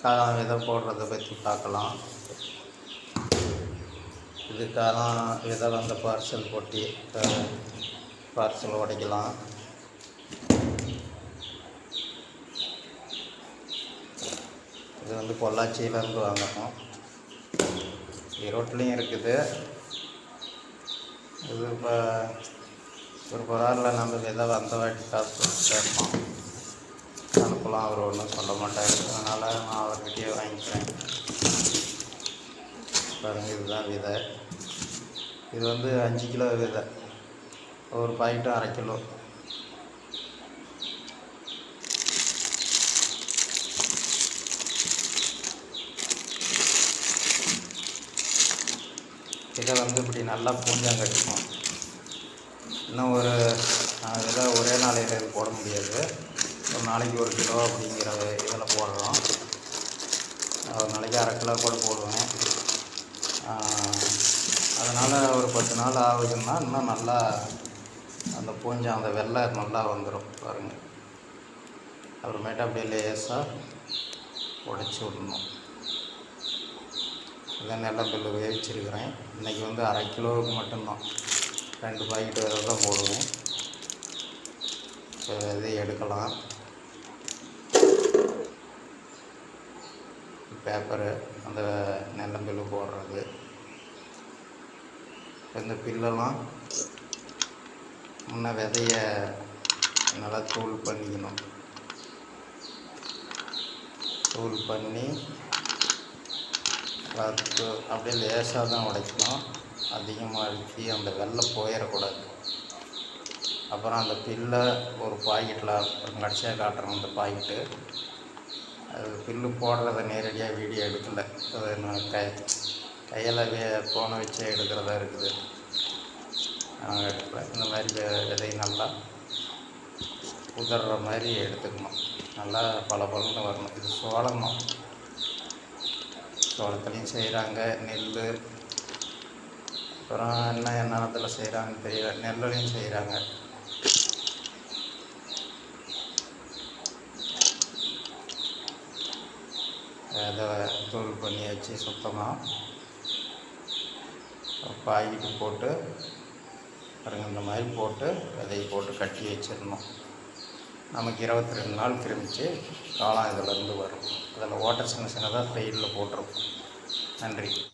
காளான் விதை போடுறத பற்றி பார்க்கலாம். இதுக்கான விதை வந்த பார்சல் போட்டி பார்சல் உடைக்கலாம். இது வந்து பொள்ளாச்சியிலேருந்து வாங்கணும். ஈரோட்லேயும் இருக்குது. இது இப்போ ஒரு பொருளில் நம்ம விதை வந்த வாட்டி காசு கொடுத்து அனுப்பலாம் அவர் ஒன்றும் சொல்ல மாட்டார். அதனால் நான் அவர்கிட்டயே வாங்கிக்கிறேன். பாருங்கள் இதுதான் விதை. இது வந்து அஞ்சு கிலோ விதை. ஒரு பாக்கெட்டும் அரை கிலோ. இதை வந்து இப்படி நல்லா பூஞ்சாங்க கட்டிக்கும் இன்னும் ஒரு ஆஹ், விதை ஒரே நாளையில் இது போட முடியாது ஒரு நாளைக்கு ஒரு கிலோ அப்படிங்கிற இதில் போடுறோம் ஒரு நாளைக்கு அரை கிலோ கூட போடுவேன். அதனால் ஒரு பத்து நாள் ஆகுதுன்னா இன்னும் நல்லா அந்த பூஞ்சை அந்த வெள்ளை நல்லா வந்துடும் பாருங்கள் அப்புறமேட்டு அப்படியே லேசாக உடச்சி விடணும். இதான் நெல்லம்பில்லு வேவிச்சிருக்கிறேன். இன்றைக்கி வந்து அரை கிலோவுக்கு மட்டும்தான். ரெண்டு பாக்கெட்டு தான் போடுவோம். இப்போ இதை எடுக்கலாம். பேப்பரு அந்த நெல்லம்பில்லு போடுறது. இந்த பில்லெல்லாம் முன்ன விதைய நல்லா தூள் பண்ணிக்கணும். தூள் பண்ணி வறுத்து அப்படியே லேசாக தான் உடைக்கணும். அதிகமாக அழுத்தி அந்த வெள்ளை போயிடக்கூடாது அப்புறம் அந்த பில்லை ஒரு பாக்கெட்டில் கடைசியாக காட்டுறோம் அந்த பாக்கெட்டு. அது பில்லு போடுறத நேரடியாக வீடியோ எடுக்கல. அது நான் கை கையில் வே ஃபோனை வச்சே எடுக்கிறதா இருக்குது. நாங்கள் எடுக்கல. இந்த மாதிரி விதை நல்லா உதற மாதிரி எடுத்துக்கணும். நல்லா பல பலன்னு வரணும். இது சோளமும் சோளத்துலேயும் செய்கிறாங்க நெல் அப்புறம் என்ன என்னத்தில் செய்கிறாங்கன்னு தெரியல. நெல்லுலையும் செய்கிறாங்க அதை தூள் பண்ணி வச்சு சுத்தமாக பாக்கெட்டு போட்டு பாருங்க இந்த மாதிரி போட்டு விதையை போட்டு கட்டி வச்சிடணும். நமக்கு இருபத்தி ரெண்டு நாள் கிருமிச்சு காலம் இதிலேருந்து வரும். அதில் ஓட்டர் சின்ன சின்னதாக சைடில் போட்டிருக்கோம். நன்றி.